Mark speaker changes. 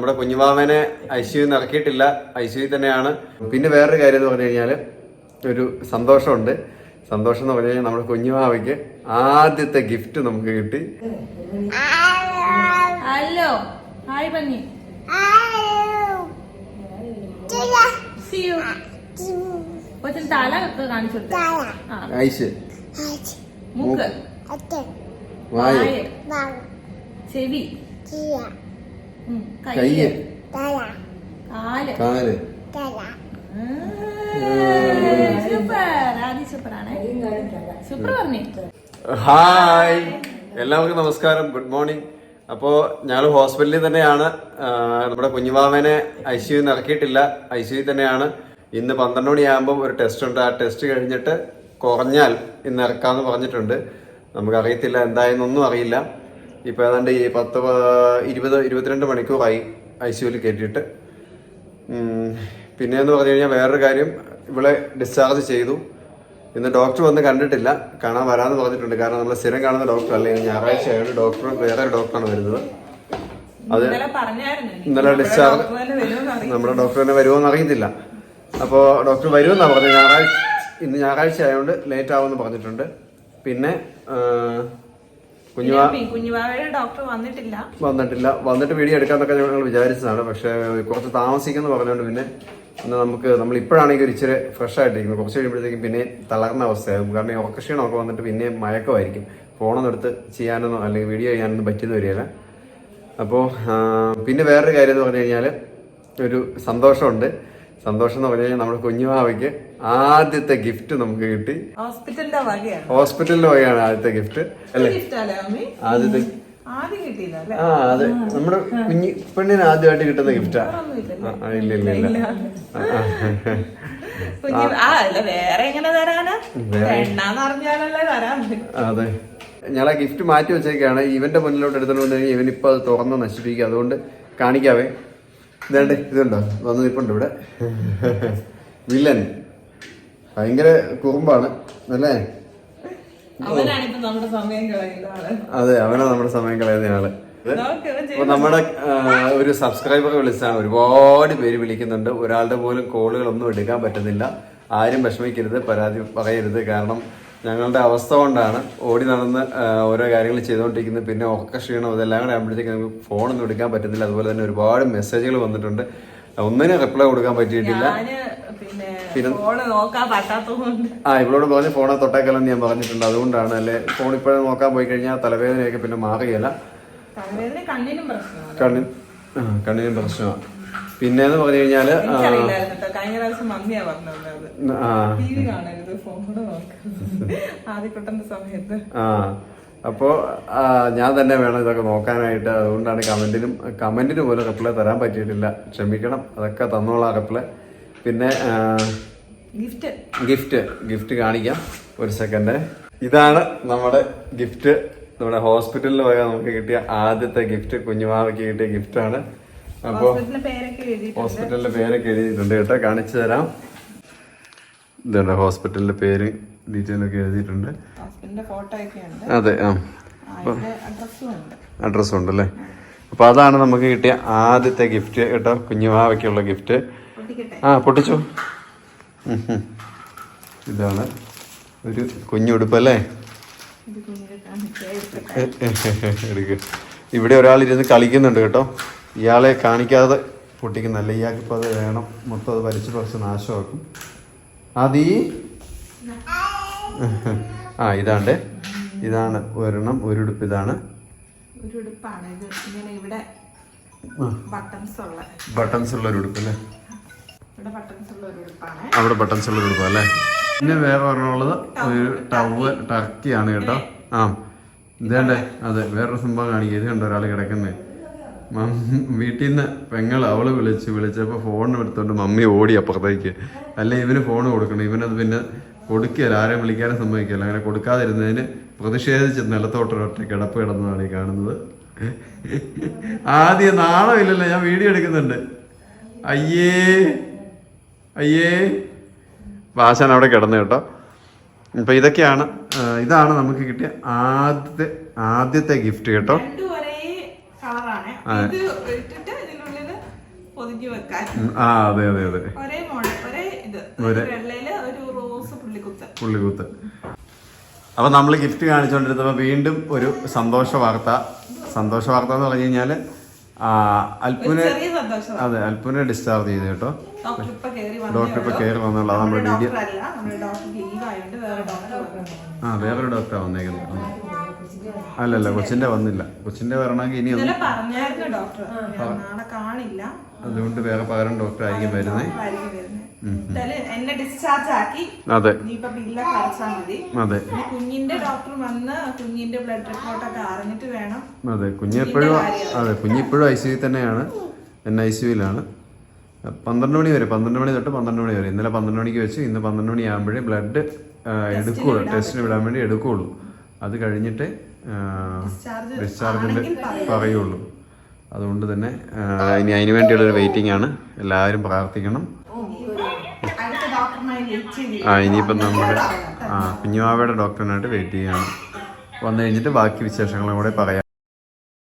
Speaker 1: നമ്മുടെ കുഞ്ഞുമാമനെ ഐശ്വര്യം ഇറക്കിയിട്ടില്ല യു തന്നെയാണ്. പിന്നെ വേറൊരു കാര്യം എന്ന് പറഞ്ഞു കഴിഞ്ഞാൽ ഒരു സന്തോഷമുണ്ട്. സന്തോഷം എന്ന് പറഞ്ഞു കഴിഞ്ഞാൽ നമ്മുടെ കുഞ്ഞുമാവയ്ക്ക് ആദ്യത്തെ ഗിഫ്റ്റ് നമുക്ക് കിട്ടി.
Speaker 2: ഹലോ. ഹായ് പന്നി. ചെവി.
Speaker 1: കയ്യ്.
Speaker 2: കാൽ. കാൽ.
Speaker 1: ഹായ്. എല്ലാവർക്കും നമസ്കാരം. Good morning. അപ്പോൾ ഞങ്ങൾ ഹോസ്പിറ്റലിൽ തന്നെയാണ്. നമ്മുടെ കുഞ്ഞുമാമനെ ഐ സിയുന്ന് ഇറക്കിയിട്ടില്ല. ഐ സിയു തന്നെയാണ്. ഇന്ന് പന്ത്രണ്ട് മണിയാകുമ്പോൾ ഒരു ടെസ്റ്റ് ഉണ്ട്. ആ ടെസ്റ്റ് കഴിഞ്ഞിട്ട് കുറഞ്ഞാൽ ഇന്ന് ഇറക്കാമെന്ന് പറഞ്ഞിട്ടുണ്ട്. നമുക്കറിയത്തില്ല എന്തായെന്നൊന്നും അറിയില്ല. ഇപ്പോൾ ഏതാണ്ട് ഈ പത്ത് ഇരുപത് ഇരുപത്തിരണ്ട് മണിക്കൂറായി ഐ സിയുവിൽ കയറ്റിയിട്ട്. പിന്നെ പിന്നെയെന്ന് പറഞ്ഞു കഴിഞ്ഞാൽ വേറൊരു കാര്യം ഇവളെ ഡിസ്ചാർജ് ചെയ്തു. ഇന്ന് ഡോക്ടർ വന്ന് കണ്ടിട്ടില്ല. കാണാൻ വരാമെന്ന് പറഞ്ഞിട്ടുണ്ട്. കാരണം നമ്മൾ സ്ഥിരം കാണുന്ന ഡോക്ടർ അല്ല? ഇനി ഞായറാഴ്ച ആയതുകൊണ്ട് ഡോക്ടർ വേറെ ഒരു ഡോക്ടറാണ് വരുന്നത്. അത്
Speaker 2: ഇന്നലെ
Speaker 1: ഡിസ്ചാർജ്. നമ്മുടെ ഡോക്ടർ തന്നെ വരുമോന്ന് അറിയത്തില്ല. അപ്പോൾ ഡോക്ടർ വരുമെന്നാണ് പറഞ്ഞത്. ഞായറാഴ്ച ഇന്ന് ഞായറാഴ്ച ആയതുകൊണ്ട് ലേറ്റ് ആവുമെന്ന് പറഞ്ഞിട്ടുണ്ട്. പിന്നെ ആ, കുഞ്ഞുമാ
Speaker 2: ഡോക്ടർ വന്നിട്ടില്ല.
Speaker 1: വന്നിട്ടില്ല. വന്നിട്ട് വീഡിയോ എടുക്കാന്നൊക്കെ ഞങ്ങൾ വിചാരിച്ചതാണ്. പക്ഷെ കുറച്ച് താമസിക്കുന്ന പറഞ്ഞുകൊണ്ട് പിന്നെ ഇന്ന് നമുക്ക് നമ്മൾ ഇപ്പോഴാണെങ്കിൽ ഒരു ഇച്ചിരി ഫ്രഷ് ആയിട്ടിരിക്കുന്നത് കുറച്ച് കഴിയുമ്പോഴത്തേക്കും പിന്നെ തളർന്ന അവസ്ഥയാകും. കാരണം ഈ ഉറക്കക്ഷീണമൊക്കെ വന്നിട്ട് പിന്നെ മയക്കമായിരിക്കും. ഫോണൊന്നും എടുത്ത് ചെയ്യാനൊന്നും അല്ലെങ്കിൽ വീഡിയോ ചെയ്യാനൊന്നും പറ്റുന്ന വരികയില്ല. അപ്പോൾ പിന്നെ വേറൊരു കാര്യം എന്ന് പറഞ്ഞു കഴിഞ്ഞാൽ ഒരു സന്തോഷമുണ്ട്. സന്തോഷം എന്ന് പറഞ്ഞു കഴിഞ്ഞാൽ നമ്മുടെ കുഞ്ഞുമാവയ്ക്ക് ആദ്യത്തെ ഗിഫ്റ്റ് നമുക്ക് കിട്ടി.
Speaker 2: ഹോസ്പിറ്റലിന്റെ വകയാണ്.
Speaker 1: ഹോസ്പിറ്റലിന്റെ വകയാണ് ആദ്യത്തെ ഗിഫ്റ്റ് അല്ലേ? ആദ്യത്തെ ആ അതെ. നമ്മുടെ കുഞ്ഞി പെണ്ണിന് ആദ്യമായിട്ട് കിട്ടുന്ന ഗിഫ്റ്റാ ഇല്ല ഇല്ല ഇല്ല. ആ. അതെ. ഞങ്ങളെ ഗിഫ്റ്റ് മാറ്റി വെച്ചേക്കാണ്. ഇവന്റെ മുന്നിലോട്ട് എടുത്തോണ്ട് വന്നു കഴിഞ്ഞാൽ ഇവനിപ്പോ അത് തുറന്ന് നശിപ്പിക്കുക അതുകൊണ്ട് കാണിക്കാവേ. ഇതേണ്ട ഇതുണ്ടോ? വന്ന് നിൽപ്പുണ്ട് ഇവിടെ. വില്ലൻ. ഭയങ്കര കുറുമ്പാണ് അല്ലേ? അതെ അവനാ നമ്മുടെ സമയം കളയുന്ന
Speaker 2: ആൾ.
Speaker 1: അപ്പൊ നമ്മുടെ ഒരു സബ്സ്ക്രൈബർ വിളിച്ചാണ് ഒരുപാട് പേര് വിളിക്കുന്നുണ്ട്. ഒരാളുടെ പോലും കോളുകളൊന്നും എടുക്കാൻ പറ്റുന്നില്ല. ആരും വിഷമിക്കരുത് പരാതി പറയരുത്. കാരണം ഞങ്ങളുടെ അവസ്ഥ കൊണ്ടാണ് ഓടി നടന്ന് ഓരോ കാര്യങ്ങൾ ചെയ്തുകൊണ്ടിരിക്കുന്നത്. പിന്നെ ഒക്കെ ക്ഷീണം ഇതെല്ലാം കൂടെ ആകുമ്പോഴത്തേക്ക് നമുക്ക് ഫോണൊന്നും എടുക്കാൻ പറ്റുന്നില്ല. അതുപോലെ തന്നെ ഒരുപാട് മെസ്സേജുകൾ വന്നിട്ടുണ്ട്. ഒന്നിനും റിപ്ലൈ കൊടുക്കാൻ പറ്റിയിട്ടില്ല.
Speaker 2: പിന്നെ
Speaker 1: ആ ഇവളോട് പറഞ്ഞ് ഫോണെ തൊട്ടേക്കല്ലെന്ന് ഞാൻ പറഞ്ഞിട്ടുണ്ട്. അതുകൊണ്ടാണ് അല്ലെ ഫോൺ ഇപ്പോഴും നോക്കാൻ പോയി കഴിഞ്ഞാൽ തലവേദനയൊക്കെ പിന്നെ മാറുകയല്ല.
Speaker 2: കണ്ണിനും പ്രശ്നമാണ്.
Speaker 1: പിന്നെ എന്ന് പറഞ്ഞു
Speaker 2: കഴിഞ്ഞാൽ കഴിഞ്ഞ പ്രാവശ്യം മമ്മിയാ പറഞ്ഞത്
Speaker 1: ആ.
Speaker 2: ടി വി കാണരുത് ഫോണ് നോക്കരുത്. ആദ്യക്കുട്ടന്റെ സമയത്ത്.
Speaker 1: ആ. അപ്പോൾ ഞാൻ തന്നെ വേണം ഇതൊക്കെ നോക്കാനായിട്ട്. അതുകൊണ്ടാണ് കമന്റിനും കമന്റിന് പോലും റിപ്ലൈ തരാൻ പറ്റിയിട്ടില്ല. ക്ഷമിക്കണം. അതൊക്കെ തന്നോളാം റിപ്ലൈ പിന്നെ
Speaker 2: ഗിഫ്റ്റ്
Speaker 1: ഗിഫ്റ്റ് ഗിഫ്റ്റ് കാണിക്കാം. ഒരു സെക്കൻഡ് ഇതാണ് നമ്മുടെ ഗിഫ്റ്റ് നമ്മുടെ ഹോസ്പിറ്റലിൽ പോയാൽ നമുക്ക് കിട്ടിയ ആദ്യത്തെ ഗിഫ്റ്റ് കുഞ്ഞുമാവയ്ക്ക് കിട്ടിയ ഗിഫ്റ്റാണ് അപ്പോൾ
Speaker 2: ഹോസ്പിറ്റലിന്റെ പേരൊക്കെ
Speaker 1: എഴുതിയിട്ടുണ്ട്. കേട്ടോ. കാണിച്ചു തരാം. ഇതുണ്ട് ഹോസ്പിറ്റലിന്റെ പേര് ഡീറ്റെയിൽ ഒക്കെ എഴുതിയിട്ടുണ്ട്. അതെ ആ.
Speaker 2: അഡ്രസ്സും ഉണ്ട്.
Speaker 1: അല്ലേ അപ്പൊ അതാണ് നമുക്ക് കിട്ടിയ ആദ്യത്തെ ഗിഫ്റ്റ് കേട്ടോ. കുഞ്ഞുമാവയ്ക്കുള്ള ഗിഫ്റ്റ് ആ പൊട്ടിച്ചു. ഇതാണ് ഒരു കുഞ്ഞുടുപ്പല്ലേ?
Speaker 2: ഇത് കുഞ്ഞിനെ കാണിച്ചേ
Speaker 1: എടുക്ക്. ഇവിടെ ഒരാൾ ഇരുന്ന് കളിക്കുന്നുണ്ട് കേട്ടോ. ഇയാളെ കാണിക്കാതെ പൊട്ടിക്കുന്നല്ല ഇയാൾക്കിപ്പോൾ അത് വേണം. മൊത്തം അത് വലിച്ചു കുറച്ച് നാശമാക്കും. അതീ? ആ ഇതാണ്ട്. ഇതാണ് ഒരെണ്ണം ഒരുടുപ്പ് ഇതാണ്.
Speaker 2: ബട്ടൺസ് ഉള്ള.
Speaker 1: ഒരു ഉടുപ്പ് അല്ലേ? അവിടെ ബട്ടൺസ് ഉള്ള ഒരു ഉടുപ്പ് അല്ലേ? പിന്നെ വേറെ പറഞ്ഞുള്ളത് ഒരു ടവൽ ടർക്കിയാണ് കേട്ടോ. ആ. ഇതേണ്ടേ. അതെ വേറൊരു സംഭവം കാണിക്കുക ഇത് കണ്ടോ ഒരാൾ കിടക്കുന്നത് വീട്ടിൽ നിന്ന് പെങ്ങൾ അവൾ വിളിച്ച് വിളിച്ചപ്പോൾ ഫോൺ എടുത്തോണ്ട് മമ്മി ഓടി അപ്പുറത്തേക്ക്. അല്ലെ ഇവന് ഫോൺ കൊടുക്കണം. ഇവനത് പിന്നെ കൊടുക്കുകയല്ല ആരെയും വിളിക്കാനും സമ്മതിക്കില്ല അങ്ങനെ കൊടുക്കാതിരുന്നതിന് പ്രതിഷേധിച്ച് നിലത്തോട്ടൊരൊറ്റ കിടപ്പ് കിടന്നതാണ് ഈ കാണുന്നത്. ആദ്യം നാളെ ഇല്ലല്ലോ ഞാൻ വീഡിയോ എടുക്കുന്നുണ്ട്. അയ്യേ അയ്യേ. വാശൻ അവിടെ കിടന്നു കേട്ടോ. ഇപ്പൊ ഇതൊക്കെയാണ് ഇതാണ് നമുക്ക് കിട്ടിയ ആദ്യത്തെ ആദ്യത്തെ ഗിഫ്റ്റ് കേട്ടോ.
Speaker 2: കളറാണ്. ഇത് ഇട്ടിട്ട് ഇതിനുള്ളിൽ പൊതിഞ്ഞു വെക്കാൻ.
Speaker 1: ആ അതെ അതെ അതെ.
Speaker 2: ഒരേ മോഡൽ ഒരേ ഇത്. ഒരു വെള്ളയിൽ ഒരു റോസ് പുള്ളിക്കുത്ത്.
Speaker 1: അപ്പൊ നമ്മൾ ഗിഫ്റ്റ് കാണിച്ചുകൊണ്ടിരുന്നപ്പോൾ വീണ്ടും ഒരു സന്തോഷ വാർത്ത. സന്തോഷ വാർത്ത എന്ന് പറഞ്ഞു കഴിഞ്ഞാൽ അൽപ്പുനെ അതെ അൽപ്പുനെ ഡിസ്ചാർജ് ചെയ്തു കേട്ടോ.
Speaker 2: ഡോക്ടർ ഇപ്പൊ കയറി
Speaker 1: വന്നുള്ള വീഡിയോ
Speaker 2: നമ്മുടെ
Speaker 1: ആ വേറൊരു ഡോക്ടറാണ് വന്നേക്കുന്നത്. അല്ലല്ല കൊച്ചിന്റെ വന്നില്ല. കൊച്ചിന്റെ വരണമെങ്കിൽ ഇനി
Speaker 2: പറഞ്ഞായിരുന്നു ഡോക്ടർ. നാളെ കാണില്ല.
Speaker 1: അതുകൊണ്ട് വേറെ പകരം ഡോക്ടർ ആയിരിക്കും വരുന്നത്
Speaker 2: ആയിരിക്കും എന്നെ ഡിസ്ചാർജ് ആക്കി.
Speaker 1: അതെ. അതെ.
Speaker 2: കുഞ്ഞിന്റെ ഡോക്ടർ വന്ന് കുഞ്ഞിന്റെ ബ്ലഡ് റിപ്പോർട്ടൊക്കെ അറിഞ്ഞിട്ട് വേണം.
Speaker 1: അതെ കുഞ്ഞെപ്പോഴും അതെ കുഞ്ഞിപ്പോഴും ഐ സി തന്നെയാണ്. എൻ ഐ സിയുലാണ് പന്ത്രണ്ട് മണി വരെ പന്ത്രണ്ട് മണി തൊട്ട് പന്ത്രണ്ട് മണി വരെ. ഇന്നലെ പന്ത്രണ്ട് മണിക്ക് വെച്ച് ഇന്ന് പന്ത്രണ്ട് മണി ആകുമ്പോഴേ ബ്ലഡ് എടുക്കുകയുള്ളൂ ടെസ്റ്റിന് വിടാൻ വേണ്ടി എടുക്കുകയുള്ളൂ അത് കഴിഞ്ഞിട്ട്
Speaker 2: ഡിസ്ചാർജ്
Speaker 1: ഡിസ്ചാർജിന്റെ പറയുള്ളൂ. അതുകൊണ്ട് തന്നെ ഇനി അതിന് വേണ്ടിയുള്ളൊരു വെയിറ്റിംഗ് ആണ്. എല്ലാവരും പ്രാർത്ഥിക്കണം. ആ ഇനിയിപ്പം നമ്മുടെ ആ കുഞ്ഞുമാവയുടെ ഡോക്ടറിനായിട്ട് വെയിറ്റ് ചെയ്യാണ്. വന്നു കഴിഞ്ഞിട്ട് ബാക്കി വിശേഷങ്ങളും കൂടെ പറയാം.